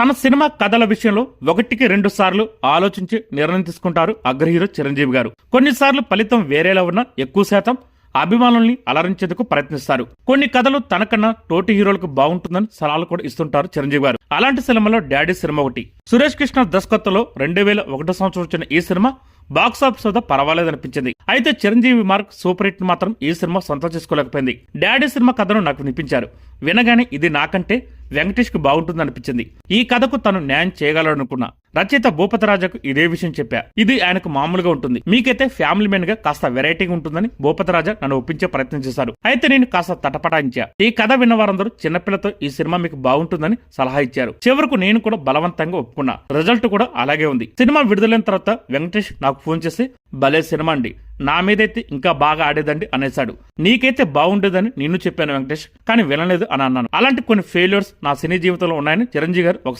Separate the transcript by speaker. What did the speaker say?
Speaker 1: తన సినిమా కథల విషయంలో ఒకటికి రెండు సార్లు ఆలోచించి నిర్ణయం తీసుకుంటారు అగ్రహీరో చిరంజీవి గారు. కొన్నిసార్లు ఫలితం వేరేలా ఉన్నా ఎక్కువ శాతం అభిమానుల్ని అలరించేందుకు ప్రయత్నిస్తారు. కొన్ని కథలు తనకన్నా తోటి హీరోలకు బాగుంటుందని సలహాలు కూడా ఇస్తుంటారు చిరంజీవి గారు. అలాంటి సినిమాలో డాడీ సినిమా ఒకటి. సురేష్ కృష్ణ దర్శకత్వంలో రెండు వేల ఒకటో సంవత్సరం వచ్చిన ఈ సినిమా బాక్స్ ఆఫీస్ వద్ద పర్వాలేదనిపించింది. అయితే చిరంజీవి మార్క్ సూపర్ హిట్ మాత్రం ఈ సినిమా సొంతం చేసుకోలేకపోయింది. డాడీ సినిమా కథను నాకు వినిపించారు. వినగానే ఇది నాకంటే వెంకటేష్కు బాగుంటుంది అనిపించింది ఈ కథకు తను న్యాయం చేయగలడనుకున్నా. రచయిత భూపతిరాజాకు ఇదే విషయం చెప్పా. ఇది ఆయనకు మామూలుగా ఉంటుంది. మీకైతే ఫ్యామిలీ మెన్గా కాస్త వెరైటీగా ఉంటుందని భూపతిరాజా నన్ను ఒప్పించే ప్రయత్నం చేశారు. అయితే నేను కాస్త తటపటాయించా. ఈ కథ విన్న వారందరూ చిన్నపిల్లతో ఈ సినిమా మీకు బాగుంటుందని సలహా ఇచ్చారు. చివరకు నేను కూడా బలవంతంగా ఒప్పుకున్నా. రిజల్ట్ కూడా అలాగే ఉంది. సినిమా విడుదలైన తర్వాత వెంకటేష్ నాకు ఫోన్ చేసి భలే సినిమా అండి. నా మీదైతే ఇంకా బాగా ఆడేదండి అనేశాడు. నీకైతే బాగుండేదని నిన్ను చెప్పాను వెంకటేష్ కానీ వినలేదు అని అన్నాను. అలాంటి కొన్ని ఫెయిల్యూర్స్ నా సినీ జీవితంలో ఉన్నాయని చిరంజీవి గారు ఒక